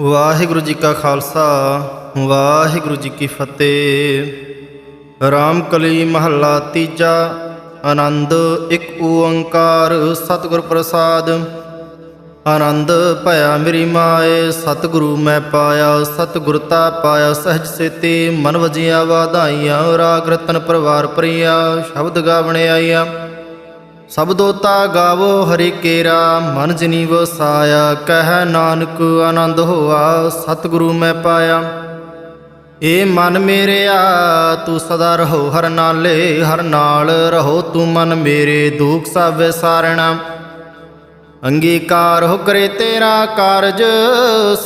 ਵਾਹਿਗੁਰੂ ਜੀ ਕਾ ਖਾਲਸਾ, ਵਾਹਿਗੁਰੂ ਜੀ ਕੀ ਫਤਿਹ। ਰਾਮਕਲੀ ਮਹੱਲਾ ਤੀਜਾ, ਆਨੰਦ ਇੱਕ ਓੰਕਾਰ, ਸਤਿਗੁਰ ਪ੍ਰਸਾਦ। ਆਨੰਦ ਭਇਆ ਮੇਰੀ ਮਾਏ, ਸਤਿਗੁਰੂ ਮੈਂ ਪਾਇਆ ਸਤਿਗੁਰਤਾ ਪਾਇਆ, ਸਹਿਜ ਸੇਤੀ ਮਨ ਵਜੀਆਂ ਵਾਧਾਈਆਂ, ਰਾਗ ਰਤਨ ਪਰਵਾਰ ਪ੍ਰਿਆ, ਸ਼ਬਦ ਗਾਵਣੇ ਆਈਆ। ਸਬਦੋਤਾ ਗਾਵੋ ਹਰਿ ਕੇਰਾ, ਮਨ ਜਨੀ ਵਸਾਇਆ ਕਹਿ ਨਾਨਕ ਆਨੰਦ ਹੋਆ, ਸਤਿਗੁਰੂ ਮੈਂ ਪਾਇਆ। ਏ ਮਨ ਮੇਰਿਆ, ਤੂੰ ਸਦਾ ਰਹੋ ਹਰ ਨਾਲੇ, ਹਰ ਨਾਲ ਰਹੋ ਤੂੰ ਮਨ ਮੇਰੇ, ਦੁਖ ਸਭ ਵਿਸਾਰਣਾ ਅੰਗੀਕਾਰ ਹੋ ਕਰੇ ਤੇਰਾ ਕਾਰਜ,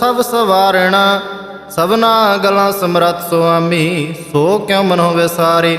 ਸਭ ਸਵਾਰਣਾ। ਸਭਨਾ ਗਲਾਂ ਸਮਰੱਥ ਸੁਆਮੀ, ਸੋ ਕਿਉ ਮਨੋ ਵਿਸਾਰੇ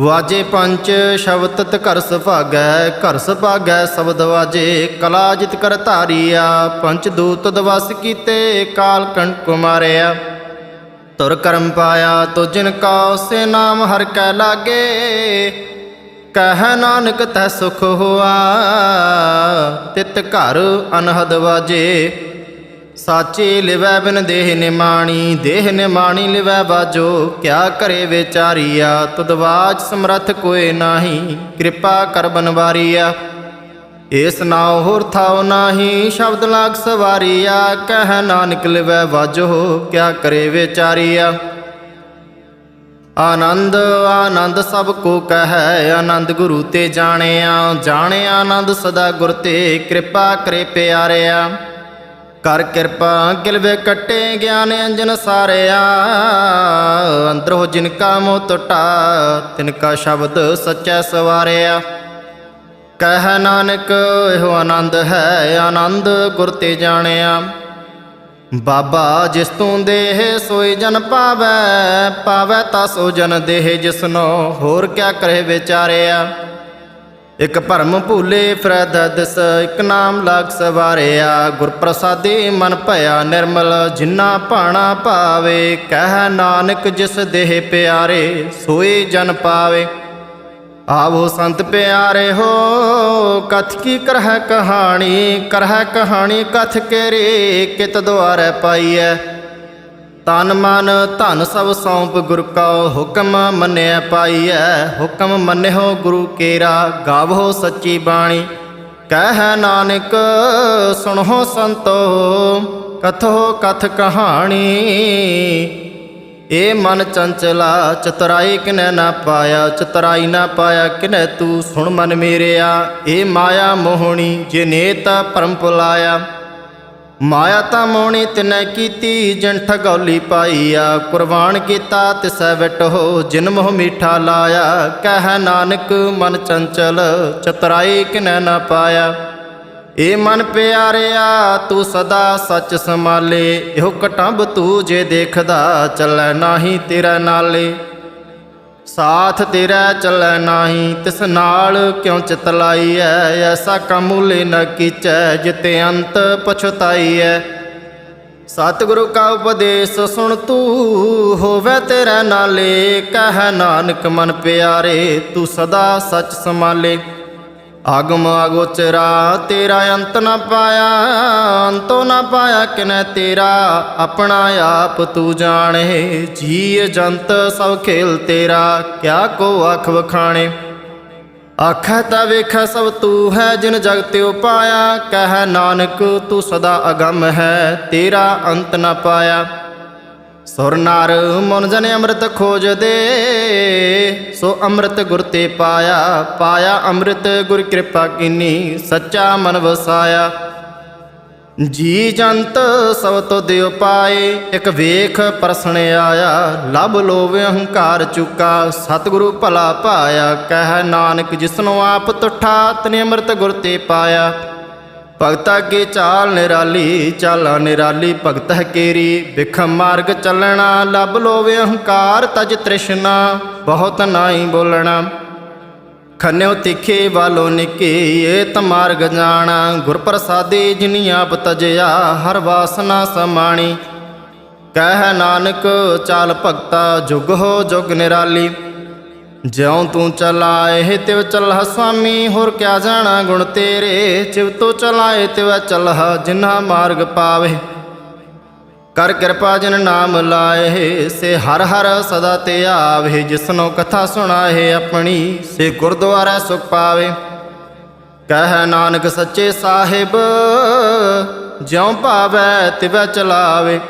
ਵਾਜੇ ਪੰਚ ਸ਼ਬਦ ਤਤ ਘਰ ਸੁਭਾਗੈ ਘਰ ਸੁਭਾਗੈ ਸ਼ਬਦ ਵਾਜੇ, ਕਲਾ ਜਿਤ ਕਰ ਧਾਰੀਆ, ਪੰਚ ਦੂਤ ਦਵਸ ਕੀਤੇ, ਕਾਲ ਕੰਟ ਮਾਰਿਆ। ਤੁਰ ਕਰਮ ਪਾਇਆ, ਤੋ ਜਿਨ ਕਾ ਸੇ ਨਾਮ ਹਰ ਕੈ ਲਾਗੇ। ਕਹਿ ਨਾਨਕ ਤੈ ਸੁਖ ਹੋਆ, ਤਿਤ ਘਰ ਅਨਹਦ ਵਾਜੇ। ਸਾਚੇ ਲਿਵੈ ਬਿਨ ਦੇਹ ਨਿਮਾਣੀ ਦੇਹ ਨਿਮਾਣੀ ਲਿਵੈ ਬਾਜੋ, ਕਿਆ ਕਰੇ ਵਿਚਾਰੀਆ ਤੁਦਵਾਜ ਸਮਰਥ ਕੋਏ ਨਾਹੀ, ਕਿਰਪਾ ਕਰ ਬਨਵਾਰੀਆ। ਏਸ ਨਾਉ ਹੋਰ ਥਾਉ ਨਾਹੀ, ਸ਼ਬਦ ਲਾਗ ਸਵਾਰੀਆ, ਕਹਿ ਨਾਨਕ ਲਿਵੈ ਵਾਜੋ ਕਿਆ ਕਰੇ ਵਿਚਾਰੀਆ। ਆਨੰਦ ਆਨੰਦ ਸਭ ਕੋ ਕਹੈ, ਆਨੰਦ ਗੁਰੂ ਤੇ ਜਾਣਿਆ ਜਾਣਿਆ ਆਨੰਦ ਸਦਾ ਗੁਰ ਤੇ, ਕਿਰਪਾ ਕਰੇ ਪਿਆਰਿਆ। ਕਰ ਕਿਰਪਾ ਕਿਲਵੇ ਕੱਟੇ ਗਿਆਨ ਅੰਜਨ ਸਾਰਿਆ। ਅੰਦਰੋ ਜਿਨ ਕਾ ਮੋਹ ਟਟਾ, ਤਿਨ ਕਾ ਸ਼ਬਦ ਸੱਚੈ ਸਵਾਰਿਆ। ਕਹਿ ਨਾਨਕ, ਇਹੋ ਆਨੰਦ ਹੈ, ਆਨੰਦ ਗੁਰ ਤੇ ਜਾਣਿਆ। ਬਾਬਾ ਜਿਸ ਤੂੰ ਦੇਹ, ਸੋਈ ਜਨ ਪਾਵੈ ਪਾਵੈ ਤਾ ਸੋ ਜਨ ਦੇਹ ਜਿਸਨੋ, ਹੋਰ ਕਿਆ ਕਰੇ ਵਿਚਾਰਿਆ। ਇਕ ਭਰਮ ਭੂਲੇ ਫਿਰਦ ਦਿਸ, ਇਕ ਨਾਮ ਲਾਗ ਸਵਾਰਿਆ। ਗੁਰ ਪ੍ਰਸਾਦੀ ਮਨ ਭਇਆ ਨਿਰਮਲ, ਜਿਨਾ ਭਾਣਾ ਪਾਵੇ ਕਹਿ ਨਾਨਕ ਜਿਸ ਦੇਹ ਪਿਆਰੇ, ਸੋਏ ਜਨ ਪਾਵੇ। ਆਵੋ ਸੰਤ ਪਿਆਰੇ ਹੋ, ਕਥ ਕੀ ਕਰਹਿ ਕਹਾਣੀ ਕਰਹਿ ਕਹਾਣੀ ਕਥ ਕੇਰੇ, ਕਿਤ ਦੁਆਰੈ ਪਾਈਐ। ਤਨ ਮਨ, ਧਨ ਸਭ ਸੌਂਪ, ਗੁਰ ਕਾ ਹੁਕਮ ਮੰਨਿਆ ਪਾਈਐ। ਹੁਕਮ ਮੰਨਿਓ ਗੁਰੂ ਕੇਰਾ, ਗਾਵੋ ਸੱਚੀ ਬਾਣੀ। ਕਹਿ ਨਾਨਕ, ਸੁਣੋ ਸੰਤੋ, ਕਥੋ ਕਥ ਕਹਾਣੀ। ਏ ਮਨ ਚੰਚਲਾ, ਚਤਰਾਈ ਕਿਨੈ ਨਾ ਪਾਇਆ, ਚਤਰਾਈ ਨਾ ਪਾਇਆ ਕਿਨੈ ਤੂੰ? ਸੁਣ ਮਨ ਮੇਰਿਆ, ਏ ਮਾਇਆ ਮੋਹਣੀ, ਜੇ ਨੇਤਾ ਪਰਮ ਪੁਲਾਇਆ। ਮਾਇਆ ਤਾਂ ਮੋਹਣੀ ਤਿਨੈ ਕੀਤੀ, ਜਨ ਠਗੌਲੀ ਪਾਈਆ। ਕੁਰਬਾਨ ਕੀਤਾ, ਤਿਸੈ ਵਿਟ ਹੋ, ਜਿਨ ਮੋਹ ਮੀਠਾ ਲਾਇਆ। ਕਹਿ ਨਾਨਕ, ਮਨ ਚੰਚਲ, ਚਤਰਾਈ ਕਿਨੈ ਨਾ ਪਾਇਆ। ਏ ਮਨ ਪਿਆਰਿਆ, ਤੂੰ ਸਦਾ ਸੱਚ ਸੰਭਾਲੇ। ਇਹੋ ਕਟੰਬ ਤੂੰ ਜੇ ਦੇਖਦਾ, ਚੱਲੈ ਨਾਹੀ ਤੇਰਾ ਨਾਲੇ। ਸਾਥ ਤੇਰਾ ਚੱਲੈ ਨਾਹੀ, ਤਿਸ ਨਾਲ ਕਿਉ ਚਿਤ ਲਾਈਐ ਐਸਾ ਕਮੂਲੇ ਨ ਕੀਚੈ, ਜਿਤੇ ਅੰਤ ਪਛਤਾਈਐ। ਸਤਿਗੁਰੂ ਕਾ ਉਪਦੇਸ਼ ਸੁਣ ਤੂੰ, ਹੋਵੇ ਤੇਰਾ ਨਾਲੇ, ਕਹਿ ਨਾਨਕ ਮਨ ਪਿਆਰੇ, ਤੂੰ ਸਦਾ ਸੱਚ ਸੰਭਾਲੇ। ਆਗਮ ਅਗੋਚਰਾ ਤੇਰਾ ਅੰਤ ਨਾ ਪਾਇਆ, ਅੰਤੋ ਨਾ ਪਾਇਆ ਕਿਨੈ ਤੇਰਾ? ਆਪਣਾ ਆਪ ਤੂੰ ਜਾਣੇ ਜੀ ਜੰਤ ਸਭ ਖੇਲ ਤੇਰਾ, ਕਿਆ ਕੋ ਅੱਖ ਵਖਾਣੇ? ਆਖੈ ਤਾ ਵੇਖੈ ਸਭ ਤੂੰ ਹੈ ਜਿਨ ਜਗ ਪਾਇਆ, ਕਹਿ ਨਾਨਕ ਤੂੰ ਸਦਾ ਅਗੰਮ ਹੈ, ਤੇਰਾ ਅੰਤ ਨਾ ਪਾਇਆ। ਸੁਰ ਨਰ ਮਨ ਜਨ ਅੰਮ੍ਰਿਤ ਖੋਜਦੇ, ਸੋ ਅੰਮ੍ਰਿਤ ਗੁਰ ਤੇ ਪਾਇਆ ਪਾਇਆ ਅੰਮ੍ਰਿਤ ਗੁਰ ਕਿਰਪਾ ਕੀਨੀ ਸੱਚਾ ਮਨ ਵਸਾਇਆ। ਜੀ ਜੰਤ ਸਭ ਤੋਂ ਦਿਓ ਪਾਏ, ਇਕ ਵੇਖ ਪਰਸਣ ਆਇਆ ਲਬ ਲੋਵੇ ਅਹੰਕਾਰ ਚੁਕਾ, ਸਤਿਗੁਰੂ ਭਲਾ ਪਾਇਆ, ਕਹਿ ਨਾਨਕ ਜਿਸਨੂੰ ਆਪ ਤੁਠਾ ਤਨੇ ਅੰਮ੍ਰਿਤ ਗੁਰ ਤੇ ਪਾਇਆ। ਭਗਤਾ ਕੀ ਚਾਲ ਨਿਰਾਲੀ, ਚਾਲਾ ਨਿਰਾਲੀ, ਭਗਤ ਹੈ ਕੇਰੀ। ਵਿਖਮ ਮਾਰਗ ਚੱਲਣਾ, ਲੱਭ ਲੋਭ ਅਹੰਕਾਰ, ਤਜ ਤ੍ਰਿਸ਼ਨਾ, ਬਹੁਤ ਨਾਈ ਬੋਲਣਾ। ਖੰਨਿਓ ਤਿੱਖੇ, ਵਾਲੋ ਨਿੱਕੇ, ਏਤ ਮਾਰਗ ਜਾਣਾ। ਗੁਰ ਪ੍ਰਸਾਦੇ ਜਿਨੀ ਆਪ ਤਜਿਆ, ਹਰ ਵਾਸਨਾ ਸਮਾਣੀ। ਕਹਿ ਨਾਨਕ, ਚਾਲ ਭਗਤਾ, ਜੁਗ ਹੋ ਜੁਗ ਨਿਰਾਲੀ। ਜਿਉ ਤੂੰ ਚਲਾਏ ਤਿਵ ਚਲਹ ਸੁਆਮੀ ਹੋਰ ਕਿਆ ਜਾਣਾ ਗੁਣ ਤੇਰੇ? ਜਿਵ ਤੂੰ ਚਲਾਏ ਤਿਵ ਚਲਹ, ਜਿਨ੍ਹਾਂ ਮਾਰਗ ਪਾਵੇ। ਕਰ ਕਿਰਪਾ ਜਿਨ ਨਾਮ ਲਾਏ, ਸੇ ਹਰ ਹਰ ਸਦਾ ਤੇ ਆਵੇ। ਜਿਸਨੋ ਕਥਾ ਸੁਣਾਏ ਆਪਣੀ, ਸੇ ਗੁਰਦੁਆਰਾ ਸੁਖ ਪਾਵੇ। ਕਹਿ ਨਾਨਕ ਸੱਚੇ ਸਾਹਿਬ, ਜਿਉ ਭਾਵੈ ਤਿਵੈ ਚਲਾਵੇ।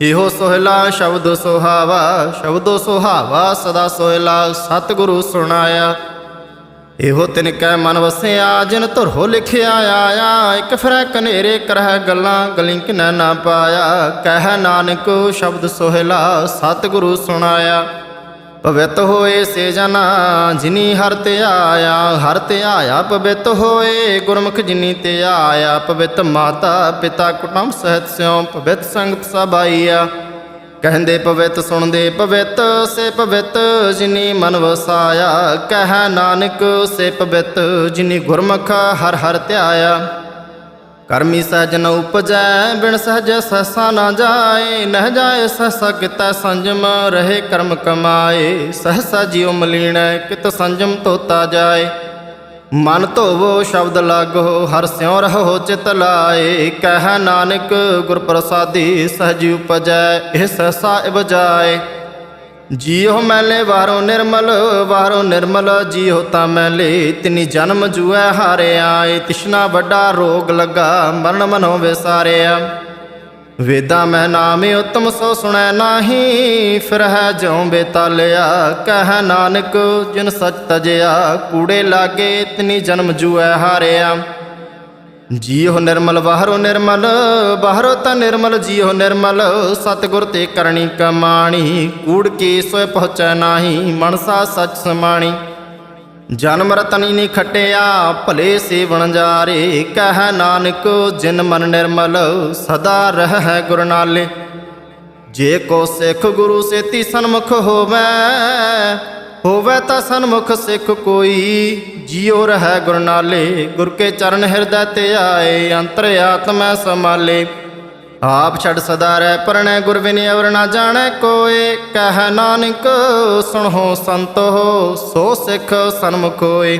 ਇਹੋ ਸੋਹਿਲਾ ਸ਼ਬਦ ਸੁਹਾਵਾ, ਸ਼ਬਦੋ ਸੁਹਾਵਾ ਸਦਾ ਸੋਹਿਲਾ, ਸਤਿਗੁਰੂ ਸੁਣਾਇਆ। ਇਹੋ ਤਿਨ ਕੈ ਮਨ ਵਸਿਆ, ਜਿਨ ਧੁਰੋ ਲਿਖਿਆ ਆਇਆ। ਇੱਕ ਫਿਰੈ ਕਨੇਰੇ ਕਰਹਿ ਗੱਲਾਂ, ਗਲਿੰਕ ਕਿਨੈ ਨਾ ਪਾਇਆ। ਕਹਿ ਨਾਨਕ ਸ਼ਬਦ ਸੋਹਿਲਾ, ਸਤਿਗੁਰੂ ਸੁਣਾਇਆ। ਪਵਿੱਤ ਹੋਏ ਸੇ ਜਨਾ, ਜਿਨੀ ਹਰ ਤੇ ਆਇਆ, ਹਰ ਤੇ ਆਇਆ ਪਵਿੱਤ ਹੋਏ। ਗੁਰਮੁਖ ਜਿਨੀ ਤੇ ਆਇਆ, ਪਵਿੱਤ ਮਾਤਾ, ਪਿਤਾ ਕੁਟੁੰਬ ਸਹਿਤ ਸਿਉ, ਪਵਿੱਤ ਸੰਗਤ ਸਭ ਆਈਆ। ਕਹਿੰਦੇ ਪਵਿੱਤ, ਸੁਣਦੇ ਪਵਿੱਤ, ਸੇ ਪਵਿੱਤ, ਜਿਨੀ ਮਨ ਵਸਾਇਆ। ਕਹਿ ਨਾਨਕ, ਸੇ ਪਵਿੱਤ, ਜਿਨੀ ਗੁਰਮੁਖ ਹਰ ਹਰ ਧਿਆਇਆ ਕਰਮੀ ਸਜਨ ਉਪਜੈ, ਬਿਨ ਸਹਜ ਸਸਾ ਨਾ ਜਾਏ, ਨਹ ਜਾਏ ਸਹਸਾ ਕਿਤੈ ਸੰਜਮ, ਰਹੇ ਕਰਮ ਕਮਾਏ, ਸਹਸਾ ਜਿਉ ਮਲੀਣੈ, ਕਿਤ ਸੰਜਮ ਤੋਤਾ ਜਾਏ। ਮਨ ਧੋਵੋ ਸ਼ਬਦ ਲਾਗੋ, ਹਰ ਸਿਉ ਰਹੋ ਚਿਤ ਲਾਏ, ਕਹਿ ਨਾਨਕ ਗੁਰ ਪ੍ਰਸਾਦੀ ਸਹਜ ਉਪਜੈ, ਇਹ ਸਹਸਾ ਇਵਜਾਏ ਜੀਉ ਮੈਲੇ ਵਾਰੋ ਨਿਰਮਲ ਵਾਰੋ ਨਿਰਮਲ, ਜੀਉ ਤਾਂ ਮੈਲੇ। ਤਿਨੀ ਜਨਮ ਜੂਐ ਹਾਰਿਆ ਤਿਸ਼ਨਾ ਵੱਡਾ ਰੋਗ ਲੱਗਾ, ਮਰਨ ਮਨੋ ਵਿਸਾਰਿਆ। ਵੇਦਾ ਮੈਂ ਨਾਮ ਉਤਮ, ਸੋ ਸੁਣੈ ਨਾਹੀ, ਫਿਰ ਹੈ ਜਿਉ ਬੇਤਾਲਿਆ। ਕਹਿ ਨਾਨਕ, ਜਿਨ ਸਚ ਤਜਿਆ, ਕੂੜੇ ਲਾਗੇ, ਤਿਨੀ ਜਨਮ ਜੂਐ ਹਾਰਿਆ। ਜੀਉ ਨਿਰਮਲ ਬਾਹਰੋ ਨਿਰਮਲ ਬਾਹਰੋ ਤਾਂ ਨਿਰਮਲ, ਜੀਉ ਨਿਰਮਲ, ਸਤਿਗੁਰ ਤੇ ਕਰਨੀ ਕਮਾਣੀ, ਕੂੜ ਕੀ ਸੋਇ ਪਹੁੰਚੈ ਨਾਹੀ, ਮਨਸਾ ਸਚ ਸਮਾਣੀ। ਜਨਮ ਰਤਨੀ ਨੀ ਖਟਿਆ, ਭਲੇ ਸੇਵਣ ਜਾਰੇ, ਕਹਿ ਨਾਨਕ, ਜਿਨ ਮਨ ਨਿਰਮਲ, ਸਦਾ ਰਹਿ ਗੁਰ ਨਾਲੇ ਜੇ ਕੋ ਸਿੱਖ ਗੁਰੂ ਸੇਤੀ ਸਨਮੁਖ ਹੋਵੇ ਹੋਵੇ ਤਾਂ ਸਨਮੁਖ ਸਿੱਖ ਕੋਈ। ਜਿਉ ਰਹਿ ਗੁਰ ਨਾਲੇ, ਗੁਰ ਕੇ ਚਰਨ ਹਿਰਦੈ ਤੇ ਆਏ, ਅੰਤਰ ਆਤਮੈ ਸਮਾਲੇ ਆਪ ਛੜ ਸਦਾ ਰਹਿ ਪਰਣੈ ਗੁਰ ਬਿਨ ਅਵਰ ਨਾ ਜਾਣੈ ਕੋਏ, ਕਹਿ ਨਾਨਕ ਸੁਣੋ ਸੰਤੋ, ਸੋ ਸਿੱਖ ਸਨਮੁਖ ਹੋਏ।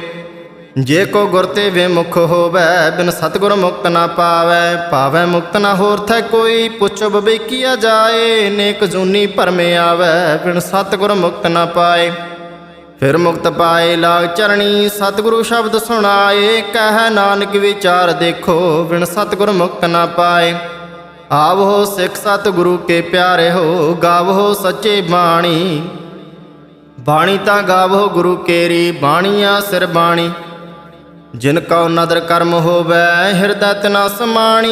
ਜੇ ਕੋ ਗੁਰ ਤੇ ਵਿਮੁਖ ਹੋਵੇ, ਬਿਨ ਸਤਗੁਰ ਮੁਕਤ ਨਾ ਪਾਵੇ ਪਾਵੇ ਮੁਕਤ ਨਾ ਹੋਰ ਥੈ ਕੋਈ, ਪੁੱਛ ਬਵੇਕੀਆ ਜਾਏ, ਨੇਕ ਜੂਨੀ ਭਰਮੇ ਆਵੇ, ਬਿਨ ਸਤਗੁਰ ਮੁਕਤ ਨਾ ਪਾਏ। ਫਿਰ ਮੁਕਤ ਪਾਏ ਲਾਗ ਚਰਣੀ, ਸਤਿਗੁਰੂ ਸ਼ਬਦ ਸੁਣਾਏ, ਕਹਿ ਨਾਨਕ ਵਿਚਾਰ ਦੇਖੋ, ਬਿਨ ਸਤਿਗੁਰ ਮੁਕਤ ਨਾ ਪਾਏ। ਆਵੋ ਸਿੱਖ ਸਤਿਗੁਰੂ ਕੇ ਪਿਆਰੇ ਹੋ, ਗਾਵੋ ਸੱਚੇ ਬਾਣੀ। ਬਾਣੀ ਤਾਂ ਗਾਵੋ ਗੁਰੂ ਕੇਰੀ, ਬਾਣੀਆਂ ਸਿਰ ਬਾਣੀ। ਜਿਨ ਕਉ ਨਦਰ ਕਰਮ ਹੋਵੇ, ਹਿਰਦੈ ਤਨਾ ਸਮਾਣੀ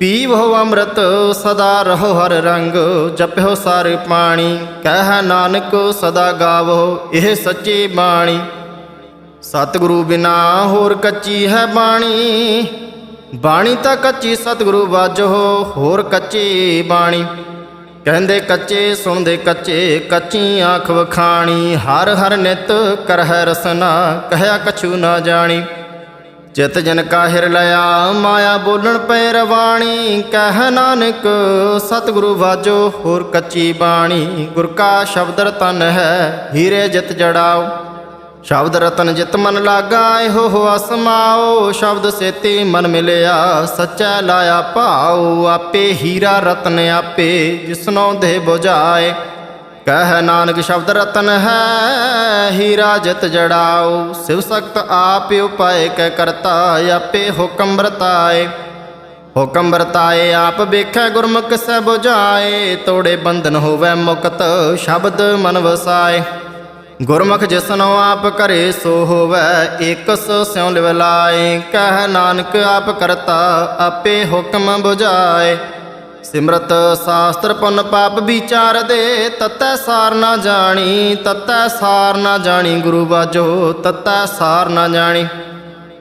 ਪੀਵੋ ਅੰਮ੍ਰਿਤ, ਸਦਾ ਰਹੋ ਹਰ ਰੰਗ, ਜਪਿਓ ਸਾਰੇ ਪਾਣੀ। ਕਹਿ ਨਾਨਕ, ਸਦਾ ਗਾਵੋ, ਇਹ ਸੱਚੀ ਬਾਣੀ। ਸਤਿਗੁਰੂ ਬਿਨਾ ਹੋਰ ਕੱਚੀ ਹੈ ਬਾਣੀ। ਬਾਣੀ ਤਾਂ ਕੱਚੀ ਸਤਿਗੁਰੂ ਵਾਜੋ, ਹੋਰ ਕੱਚੀ ਬਾਣੀ। ਕਹਿੰਦੇ ਕੱਚੇ, ਸੁਣਦੇ ਕੱਚੇ, ਕੱਚੀ ਆਖ ਵਖਾਣੀ। ਹਰ ਹਰ ਨਿਤ ਕਰਹਿ ਰਸਨਾ, ਕਹਿਆ ਕਛੂ ਨਾ ਜਾਣੀ। ਚਿਤ ਜਨ ਕਾਹਿਰ ਲਿਆ ਮਾਇਆ ਬੋਲਣ ਪੈ ਰਵਾਣੀ। ਕਹਿ ਨਾਨਕ, ਸਤਿਗੁਰੂ ਵਾਜੋ, ਹੋਰ ਕੱਚੀ ਬਾਣੀ। ਗੁਰ ਕਾ ਸ਼ਬਦ ਰਤਨ ਹੈ, ਹੀਰੇ ਜਿਤ ਜੜਾਓ। ਸ਼ਬਦ ਰਤਨ ਜਿਤ ਮਨ ਲਾਗਾ, ਇਹੋ ਹੋ ਅਸਮਾਓ ਸ਼ਬਦ ਸੇਤੀ ਮਨ ਮਿਲਿਆ, ਸੱਚਾ ਲਾਇਆ ਭਾਉ। ਆਪੇ ਹੀਰਾ ਰਤਨ ਆਪੇ ਜਿਸਨੋ ਦੇ 부ਝਾਏ ਕਹਿ ਨਾਨਕ ਸ਼ਬਦ ਰਤਨ ਹੈ ਹੀਰਾ ਜਿਤ ਜੜਾਓ ਸਿਵ ਸਖਤ ਆਪ ਉਪਾਏ ਕੈ ਕਰਤਾ ਆਪੇ ਹੁਕਮ ਵਰਤਾਏ। ਹੁਕਮ ਵਰਤਾਏ, ਆਪ ਵੇਖੈ ਗੁਰਮੁਖ ਸੈ 부ਝਾਏ ਤੋੜੇ ਬੰਧਨ ਹੋਵੇ ਮੁਕਤ ਸ਼ਬਦ ਮਨ ਵਸਾਏ। ਗੁਰਮੁਖ ਜਿਸਨੋ ਆਪ ਕਰੇ ਸੋ ਹੋਵੇ ਏਕਸ ਸਿਉ ਲਿਵ ਲਾਏ। ਕਹਿ ਨਾਨਕ ਆਪ ਕਰਤਾ, ਆਪੇ ਹੁਕਮ ਬੁਝਾਏ। ਸਿਮਰਤ ਸਾਸਤਰ ਪੁੰਨ ਪਾਪ ਵਿਚਾਰ ਦੇ, ਤਤੈ ਸਾਰ ਨਾ ਜਾਣੀ, ਤਤੈ ਸਾਰ ਨਾ ਜਾਣੀ, ਗੁਰੂ ਬਾਜੋ, ਤਤੈ ਸਾਰ ਨਾ ਜਾਣੀ।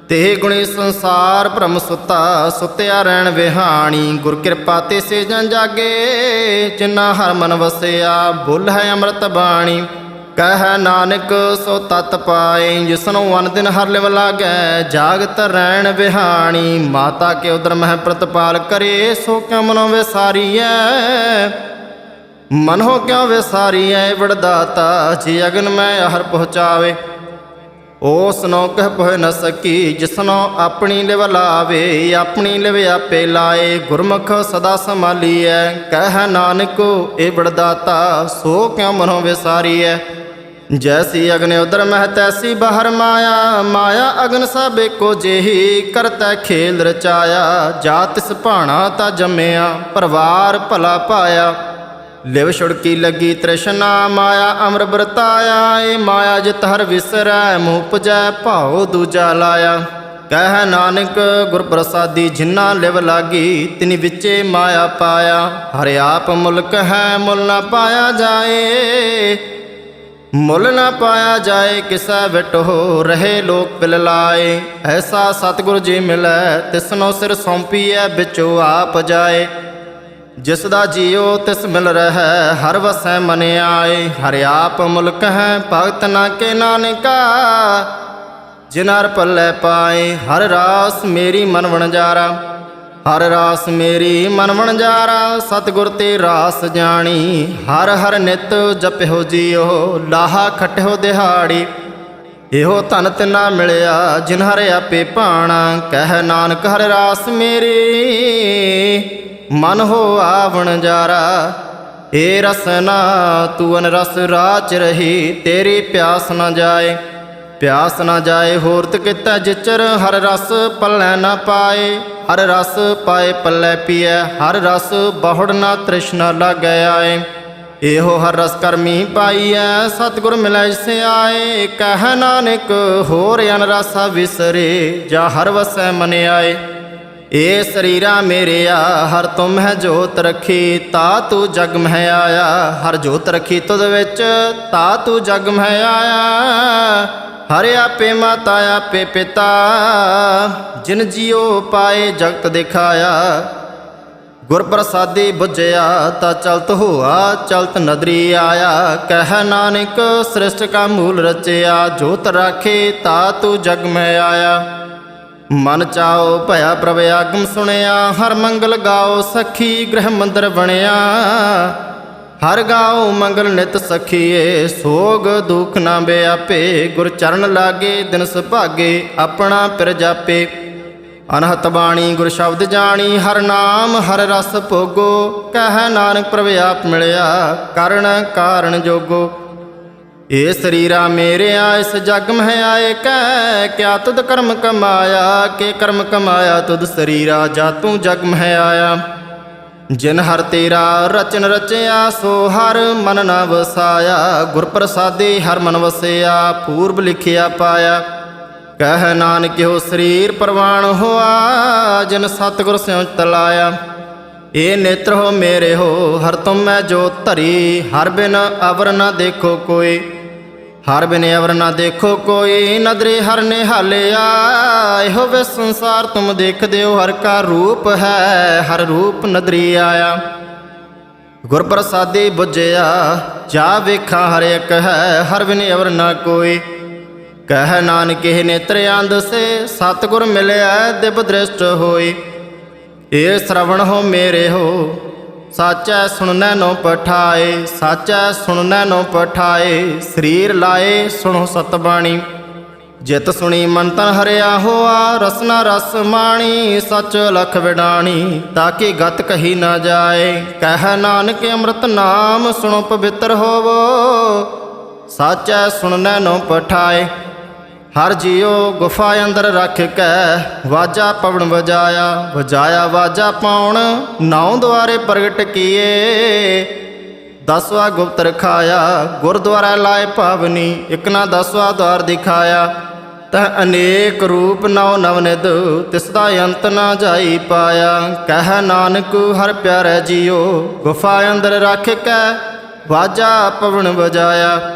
ਤੇ ਗੁਣੀ ਸੰਸਾਰ ਭ੍ਰਮ ਸੁੱਤਾ, ਸੁੱਤਿਆ ਰਹਿਣ ਵਿਹਾਣੀ, ਗੁਰ ਕਿਰਪਾ ਤੇ ਸੇ ਜਨ ਜਾਗੇ ਜਿਨਾ ਹਰ ਮਨ ਵਸਿਆ, ਬੁੱਲ ਹੈ ਅੰਮ੍ਰਿਤ ਬਾਣੀ। ਕਹਿ ਨਾਨਕ, ਸੋ ਤਤ ਪਾਏ ਜਿਸਨੂੰ ਅਨ ਦਿਨ ਹਰ ਲਿਵ ਲਾਗੈ, ਜਾਗਤ ਰਹਿਣ ਵਿਹਾਣੀ, ਮਾਤਾ ਕੇ ਉਦਰ ਮਹਿ ਪ੍ਰਤਪਾਲ ਕਰੇ, ਸੋ ਕਿਉ ਮਨੋ ਵਿਸਾਰੀਐ? ਮਨੋ ਹੋ ਕਿਉ ਵਿਸਾਰੀਐ ਵਡਦਾਤਾ, ਜੀ ਅਗਨ ਮੈਂ ਹਰ ਪਹੁੰਚਾਵੇ? ਉਸ ਨੋ ਕਹਿ ਪਹੁ ਨ ਸਕੀ, ਜਿਸਨੋ ਆਪਣੀ ਲਿਵ ਲਾਵੇ, ਆਪਣੀ ਲਿਵ ਆਪੇ ਲਾਏ, ਗੁਰਮੁਖ ਸਦਾ ਸੰਭਾਲੀਐ। ਕਹਿ ਨਾਨਕ ਇਹ ਬੜਦਾਤਾ ਸੋ ਕਿਉ ਮਨੋ ਵਿਸਾਰੀਐ? ਜੈਸੀ ਅਗਨ ਉਦਰ ਮਹਿ ਤੈਸੀ ਬਹਰ ਮਾਇਆ ਮਾਇਆ ਅਗਨ ਸਭ ਏਕੋ ਜਿਹੀ ਕਰਤਾ ਖੇਲ ਰਚਾਇਆ ਜਾਤ ਤਿਸ ਭਾਣਾ ਤਾ ਜੰਮਿਆ ਪਰਵਾਰ ਭਲਾ ਪਾਇਆ ਲਿਵ ਛੁੜਕੀ ਲੱਗੀ ਤ੍ਰਿਸ਼ਨਾ ਮਾਇਆ ਅਮਰ ਵਰਤਾਇਆ ਏ ਮਾਇਆ ਜਿਤ ਹਰ ਵਿਸਰੈ ਮੂਹ ਪਜੈ ਭਾਉ ਦੂਜਾ ਲਾਇਆ ਕਹਿ ਨਾਨਕ ਗੁਰ ਪ੍ਰਸਾਦੀ ਜਿਨ੍ਹਾਂ ਲਿਵ ਲਾਗੀ ਤਿਨੀ ਵਿੱਚੇ ਮਾਇਆ ਪਾਇਆ ਹਰਿ ਆਪ ਮੁਲਕ ਹੈ ਮੁੱਲ ਨਾ ਪਾਇਆ ਜਾਏ ਮੁੱਲ ਨਾ ਪਾਇਆ ਜਾਏ, ਕਿਸੈ ਵਿਟੋ ਰਹੇ ਲੋਕ ਪਿਲ ਲਾਏ। ਐਸਾ ਸਤਿਗੁਰ ਜੀ ਮਿਲੈ, ਤਿਸਨੋ ਸਿਰ ਸੌਂਪੀਐ, ਵਿੱਚੋ ਆਪ ਜਾਏ। ਜਿਸ ਦਾ ਜੀਉ ਤਿਸ ਮਿਲ ਰਹਿ, ਹਰ ਵਸੈ ਮਨ ਆਏ ਹਰਿ ਆਪ ਮੁਲਕ ਹੈ, ਭਗਤ ਨਾ ਕੇ ਨਾਨਕਾ ਜਿਨਰ ਪੱਲੇ ਪਾਏ। ਹਰ ਰਾਸ ਮੇਰੀ ਮਨ ਵਣਜਾਰਾ। ਹਰ ਰਾਸ ਮੇਰੀ ਮਨ ਵਣਜਾਰਾ ਸਤਿਗੁਰ ਤੇ ਰਾਸ ਜਾਣੀ। ਹਰ ਹਰ ਨਿਤ ਜਪਿਓ ਜੀਓ, ਲਾਹਾ ਖਟਿਓ ਦਿਹਾੜੀ। ਇਹੋ ਧਨ ਤਿਨਾ ਮਿਲਿਆ, ਜਿਨ ਹਰ ਆਪੇ ਭਾਣਾ ਕਹਿ ਨਾਨਕ ਹਰ ਰਾਸ ਮੇਰੀ, ਮਨ ਹੋ ਆਵਣ ਜਾਰਾ। ਏ ਰਸਨਾ ਤੂੰ ਅਨ ਰਸ ਰਾਚ ਰਹੀ, ਤੇਰੀ ਪਿਆਸ ਨਾ ਜਾਏ। ਪਿਆਸ ਨਾ ਜਾਏ ਹੋਰਤ ਕੀਤਾ ਜਿਚਰ, ਹਰ ਰਸ ਪੱਲੇ ਨਾ ਪਾਏ। ਹਰ ਰਸ ਪਾਏ, ਪੱਲੇ ਪੀਐ ਹਰ ਰਸ ਬਹੁੜ ਨਾ ਤ੍ਰਿਸ਼ਨਾ ਲੱਗੈ ਆਏ। ਇਹੋ ਹਰ ਰਸ ਕਰਮੀ ਪਾਈਐ, ਸਤਿਗੁਰ ਮਿਲੈ ਜਿਸੇ ਕਹਿ ਨਾਨਕ, ਹੋਰ ਅਨ ਰਸਾ ਵਿਸਰੇ, ਜਾ ਹਰ ਵਸੈ ਮਨ ਆਏ। ਏ ਸਰੀਰਾ ਮੇਰਿਆ ਹਰ ਤੁਮ ਹੈ ਜੋਤ ਰੱਖੀ, ਤਾ ਤੂੰ ਜਗ ਮਹਿ ਆਇਆ। ਹਰ ਜੋਤ ਰੱਖੀ ਤੁਧ ਵਿੱਚ, ਤਾ ਤੂੰ ਜਗ ਮਹਿ ਆਇਆ। ਹਰ ਆਪੇ ਮਾਤਾ ਆਪੇ ਪਿਤਾ, ਜਿਨ ਜੀਉ ਪਾਏ ਜਗਤ ਦਿਖਾਇਆ। ਗੁਰ ਪ੍ਰਸਾਦੀ ਬੁਝਿਆ ਤਾ ਚਲਤ ਹੋਆ, ਚਲਤ ਨਦਰੀ ਆਇਆ। ਕਹਿ ਨਾਨਕ, ਸ੍ਰਿਸ਼ਟ ਕਾ ਮੂਲ ਰਚਿਆ, ਜੋਤ ਰਾਖੇ ਤਾ ਤੂੰ ਜਗ ਮੈਂ ਆਇਆ। ਮਨ ਚਾਓ ਭਇਆ ਪ੍ਰਭ ਆਗਮ ਸੁਣਿਆ, ਹਰ ਮੰਗਲ ਗਾਓ ਸਖੀ ਗ੍ਰਹਿ ਮੰਦਰ ਬਣਿਆ। ਹਰ ਗਾਉ ਮੰਗਲ ਨਿਤ ਸਖੀਏ, ਸੋਗ ਦੁਖ ਨਾ ਬਿਆਪੇ ਗੁਰ ਚਰਨ ਲਾਗੇ, ਦਿਨ ਸੁਭਾਗੇ, ਆਪਣਾ ਪਿਰ ਜਾਪੇ। ਅਨਹਤ ਬਾਣੀ ਗੁਰ ਸ਼ਬਦ ਜਾਣੀ, ਹਰ ਨਾਮ, ਹਰ ਰਸ ਭੋਗੋ, ਕਹਿ ਨਾਨਕ ਪ੍ਰਭ ਆਪ ਮਿਲਿਆ, ਕਰਨ ਕਾਰਨ ਜੋਗੋ। ਏ ਸਰੀਰਾ ਮੇਰਿਆ, ਇਸ ਜਗ ਮਹਿ ਆਏ, ਕਹਿ ਕਿਆ ਤੁਧ ਕਰਮ ਕਮਾਇਆ, ਕੇ ਕਰਮ ਕਮਾਇਆ ਤੁਧ ਸਰੀਰਾ, ਜਾ ਤੂੰ ਜਗ ਮਹਿ ਆਇਆ। ਜਿਨ ਹਰ ਤੇਰਾ ਰਚਨ ਰਚਿਆ, ਸੋ ਹਰ ਮਨ ਨਾ ਵਸਾਇਆ। ਗੁਰ ਪ੍ਰਸਾਦੇ ਹਰ ਮਨ ਵਸਿਆ, ਪੂਰਬ ਲਿਖਿਆ ਪਾਇਆ। ਕਹਿ ਨਾਨਕਿਓ ਸਰੀਰ ਪ੍ਰਵਾਨ ਹੋਆ, ਜਿਨ ਸਤਿਗੁਰ ਸਿਉ ਤਲਾਇਆ। ਏ ਨੇਤਰ ਹੋ ਮੇਰੇ ਹੋ, ਹਰ ਤੁਮ ਮੈਂ ਜੋ ਧਰੀ, ਹਰ ਬਿਨ ਅਵਰ ਨਾ ਦੇਖੋ ਕੋਈ। ਹਰ ਬਿਨ ਅਵਰ ਨਾ ਦੇਖੋ ਕੋਈ, ਨਦਰੇ ਹਰ ਨਿਹਾਲਿਆ ਇਹੋ ਵੇ ਸੰਸਾਰ ਤੁਮ ਦੇਖਦੇ ਹੋ ਹਰ ਕਾ ਰੂਪ ਹੈ, ਹਰ ਰੂਪ ਨਦਰੀ ਆਇਆ। ਗੁਰ ਪ੍ਰਸਾਦੀ ਬੁਝਿਆ, ਜਾ ਵੇਖਾਂ ਹਰ ਇੱਕ ਹੈ, ਹਰ ਬਿਨ ਅਵਰ ਨਾ ਕੋਈ। ਕਹਿ ਨਾਨਕ ਇਹ ਨੇਤਰ ਅੰਧ ਸੇ, ਸਤਿਗੁਰ ਮਿਲਿਆ, ਦਿਵ ਦ੍ਰਿਸ਼ਟ ਹੋਈ ਇਹ ਸ਼ਰਵਣ ਹੋ ਮੇਰੇ ਹੋ ਸਾਚੈ ਸੁਣਨੈ ਨੋ ਪਠਾਏ, ਸਾਚੈ ਸੁਣਨੈ ਨੋ ਪਠਾਏ, ਸਰੀਰ ਲਾਏ ਸੁਣੋ ਸਤਬਾਣੀ। ਜਿਤ ਸੁਣੀ ਮਨ ਤਨ ਹਰਿਆ ਹੋਆ ਰਸਨਾ ਰਸ ਮਾਣੀ, ਸਚ ਲਖ ਵਿਡਾਣੀ, ਤਾਂ ਕਿ ਗਤ ਕਹੀ ਨਾ ਜਾਏ। ਕਹਿ ਨਾਨਕ ਅੰਮ੍ਰਿਤ ਨਾਮ ਸੁਣੋ ਪਵਿੱਤਰ ਹੋਵੋ, ਸਾਚੈ ਸੁਣਨੈ ਨੋ ਪਠਾਏ। ਹਰ ਜੀਉ ਗੁਫਾ ਅੰਦਰ ਰੱਖ ਕੇ ਵਾਜਾ ਪਵਨ ਵਜਾਇਆ ਵਜਾਇਆ ਵਾਜਾ ਪਾਉਣ ਨੌ ਦੁਆਰੇ ਪ੍ਰਗਟ ਕੀਏ। ਦਸਵਾ ਗੁਪਤ ਰਖਾਇਆ ਗੁਰਦੁਆਰਾ ਲਾਏ ਪਾਵਨੀ, ਇਕ ਨਾ ਦਸਵਾ ਦਵਾਰ ਦਿਖਾਇਆ। ਤਹ ਅਨੇਕ ਰੂਪ ਨੌ ਨਵਨਿਦ ਤਿਸ ਦਾ ਅੰਤ ਨਾ ਜਾਈ ਪਾਇਆ। ਕਹਿ ਨਾਨਕ, ਹਰ ਪਿਆਰੇ ਜੀਓ ਗੁਫਾ ਅੰਦਰ ਰੱਖ ਕੇ ਵਾਜਾ ਪਵਨ ਵਜਾਇਆ।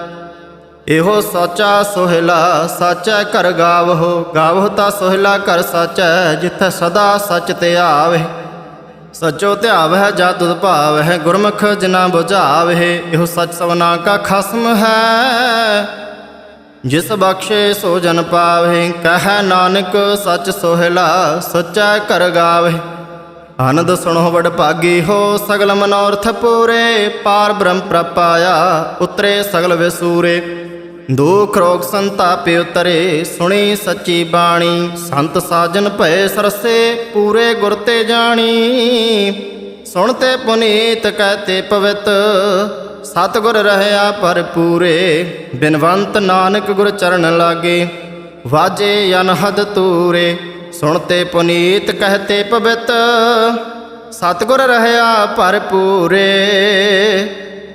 ਇਹੋ ਸਾਚਾ ਸੋਹਿਲਾ ਸਾਚਾ ਕਰ ਗਾਵਹੋ, ਗਾਵਹੁ ਤਾ ਸੋਹਿਲਾ ਕਰ ਸਾਚਾ, ਜਿੱਥੇ ਸਦਾ ਸੱਚ ਤੇ ਆਵੇ। ਸਚੋ ਧਿਆਵ ਹੈ ਜਦ ਤੁਧ ਭਾਵ ਹੈ ਗੁਰਮੁਖ ਜਿਨਾ 부ਝਾਵੇ ਇਹੋ ਸਚ ਸਵਨਾ ਕਾ ਖਸਮ ਹੈ। ਜਿਸ ਬਖਸ਼ੇ ਸੋ ਜਨ ਪਾਵੇ, ਕਹੈ ਨਾਨਕ ਸਚ ਸੋਹਿਲਾ ਸਚਾ ਕਰ ਗਾਵੇ। ਆਨੰਦ ਸੁਣੋ ਵਡ ਭਾਗੀ ਹੋ, ਸਗਲ ਮਨੋਰਥ ਪੂਰੇ, ਪਾਰ ਬ੍ਰਹਮ ਪ੍ਰਪਾਇਆ, ਉਤਰੇ ਸਗਲ ਵਿਸੂਰੇ। ਦੁਖ ਰੋਗ ਸੰਤਾਪੇ ਉਤਰੇ, ਸੁਣੀ ਸੱਚੀ ਬਾਣੀ। ਸੰਤ ਸਾਜਨ ਭਏ ਸਰਸੇ, ਪੂਰੇ ਗੁਰ ਤੇ ਜਾਣੀ। ਸੁਣ ਤੇ ਪੁਨੀਤ ਕਹਤੇ ਪਵਿੱਤ, ਸਤਿਗੁਰ ਰਹਿਆ ਭਰਪੂਰੇ ਬਿਨਵੰਤ ਨਾਨਕ ਗੁਰ ਚਰਨ ਲਾਗੇ, ਵਾਜੇ ਅਨਹਦ ਤੂਰੇ। ਸੁਣ ਤੇ ਪੁਨੀਤ ਕਹਤੇ ਪਵਿੱਤ, ਸਤਿਗੁਰ ਰਹਿਆ ਭਰਪੂਰੇ